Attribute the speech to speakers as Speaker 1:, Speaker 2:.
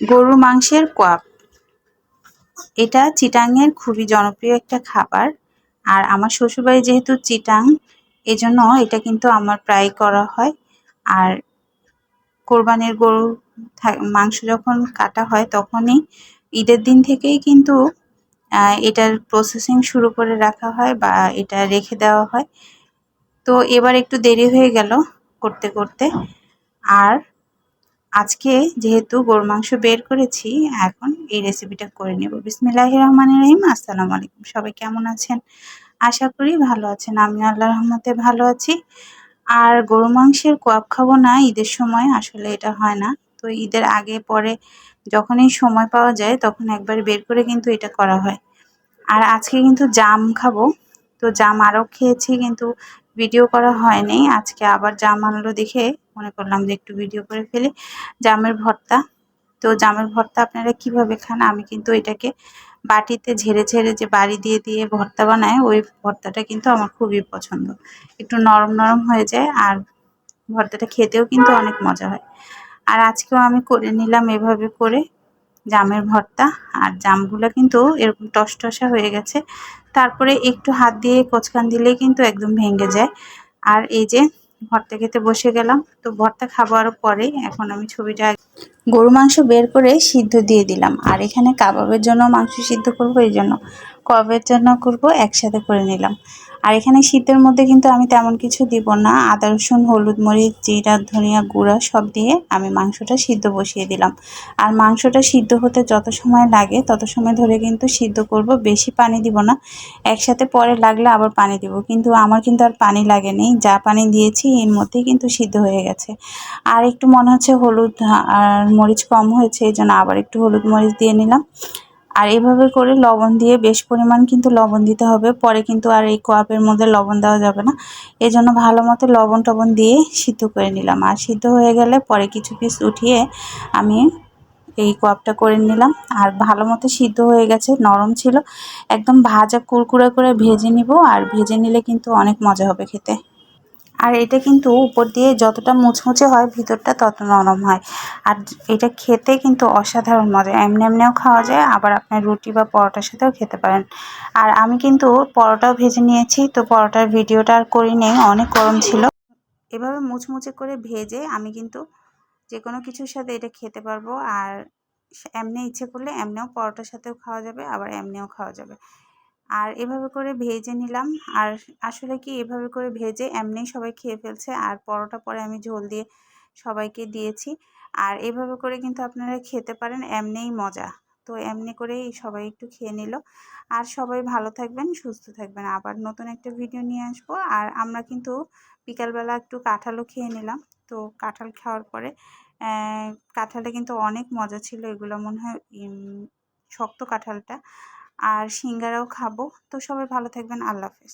Speaker 1: গরুর মাংসের কোয়াপ এটা চিটাংয়ের খুবই জনপ্রিয় একটা খাবার। আর আমার শ্বশুরবাড়ি যেহেতু চিটাং, এজন্য এটা কিন্তু আমার প্রায় করা হয়। আর কোরবানির গরু মাংস যখন কাটা হয় তখনই ঈদের দিন থেকেই কিন্তু এটার প্রসেসিং শুরু করে রাখা হয় বা এটা রেখে দেওয়া হয়। তো এবার একটু দেরি হয়ে গেল করতে করতে। আর আজকে যেহেতু গরু মাংস বের করেছি, এখন এই রেসিপিটা করে নেব। বিসমিল্লাহ রহমান রহিম। আসসালামু আলাইকুম। সবাই কেমন আছেন? আশা করি ভালো আছেন। আমি আল্লাহ রহমতে ভালো আছি। আর গরু মাংসের কোয়াব খাব না, ঈদের সময়। আসলে এটা হয় না। তো ঈদের আগে, পরে যখনই সময় পাওয়া যায়, তখন একবার বের করে কিন্তু এটা করা হয়। আর আজকে কিন্তু জাম খাব। তো জাম আরও খেয়েছি কিন্তু ভিডিও করা হয়নি। আজকে আবার জাম আনলো দেখে মনে করলাম যে একটু ভিডিও করে ফেলি। জামের ভর্তা। তো জামের ভর্তা আপনারা কীভাবে খান? আমি কিন্তু এটাকে বাটিতে ঝেড়ে ঝেড়ে যে বাড়ি দিয়ে দিয়ে ভর্তা বানায়, ওই ভর্তাটা কিন্তু আমার খুবই পছন্দ। একটু নরম নরম হয়ে যায় আর ভর্তাটা খেতেও কিন্তু অনেক মজা হয়। আর আজকেও আমি করে নিলাম এভাবে করে জামের ভর্তা। আর জামগুলো কিন্তু এরকম টসটসা হয়ে গেছে। তারপরে একটু হাত দিয়ে কোচকান দিলেই কিন্তু একদম ভেঙে যায়। আর এই যে ভর্তা খেতে বসে গেলাম। তো ভর্তা খাবার পরে। এখন আমি ছবিটা গরু মাংস বের করে সিদ্ধ দিয়ে দিলাম। আর এখানে কাবাবের জন্য মাংস সিদ্ধ করব, এই জন্য কবের জন্য করব? একসাথে করে নিলাম। আর এখানে শীতের মধ্যে কিন্তু আমি তেমন কিছু দিব না। আদা, রসুন, হলুদ, মরিচ, জিরা, ধনিয়া গুঁড়া সব দিয়ে আমি মাংসটা সিদ্ধ বসিয়ে দিলাম। আর মাংসটা সিদ্ধ হতে যত সময় লাগে, তত সময় ধরে কিন্তু সিদ্ধ করব। বেশি পানি দিব না। একসাথে পরে লাগলে আবার পানি দিব। কিন্তু আমার কিন্তু আর পানি লাগেনি যা পানি দিয়েছি, এর মধ্যেই কিন্তু সিদ্ধ হয়ে গেছে। আর একটু মনে হচ্ছে হলুদ আর মরিচ কম হয়েছে এই জন্য আবার একটু হলুদ মরিচ দিয়ে নিলাম। আর এভাবে করে লবণ দিয়ে বেশ পরিমাণ কিন্তু লবণ দিতে হবে। পরে কিন্তু আর এই কোয়াপের মধ্যে লবণ দেওয়া যাবে না। এই জন্য ভালো মতো লবণ টবণ দিয়ে সিদ্ধ করে নিলাম। আর সিদ্ধ হয়ে গেলে পরে কিছু পিস উঠিয়ে আমি এই কোয়াপটা করে নিলাম। আর ভালো মতো সিদ্ধ হয়ে গেছে, নরম ছিল। একদম ভাজা কুরকুরা করে ভেজে নিব। আর ভেজে নিলে কিন্তু অনেক মজা হবে খেতে। আর এটা কিন্তু উপর দিয়ে যতটা মুচমুচে হয়, ভিতরটা তত নরম হয়। আর এটা খেতে কিন্তু অসাধারণ মজা। এমনি এমনিও খাওয়া যায়, আবার আপনার রুটি বা পরোটার সাথেও খেতে পারেন। আর আমি কিন্তু পরোটাও ভেজে নিয়েছি, তো পরোটার ভিডিওটা আর করি নেই অনেক গরম ছিল। এভাবে মুচমুচে করে ভেজে আমি কিন্তু যে কোনো কিছুর সাথে এটা খেতে পারব। আর এমনি ইচ্ছে করলে এমনিও পরোটার সাথেও খাওয়া যাবে, আবার এমনিও খাওয়া যাবে। আর এভাবে করে ভেজে নিলাম। আর আসলে কি এভাবে করে ভেজে এমনি সবাই খেয়ে ফেলছে। আর পরোটা পরে আমি ঝোল দিয়ে সবাইকে দিয়েছি। আর এভাবে করে কিন্তু আপনারা খেতে পারেন, এমনিই মজা। তো এমনি করেই সবাই একটু খেয়ে নিল। আর সবাই ভালো থাকবেন, সুস্থ থাকবেন। আবার নতুন একটা ভিডিও নিয়ে আসব। আর আমরা কিন্তু বিকালবেলা একটু কাঁঠালও খেয়ে নিলাম। তো কাঁঠাল খাওয়ার পরে কাঁঠালটা কিন্তু অনেক মজা ছিল। এগুলো মনে হয় শক্ত কাঁঠালটা। আর সিঙ্গারাও খাব। তো সবাই ভালো থাকবেন। আল্লাহ হাফেজ।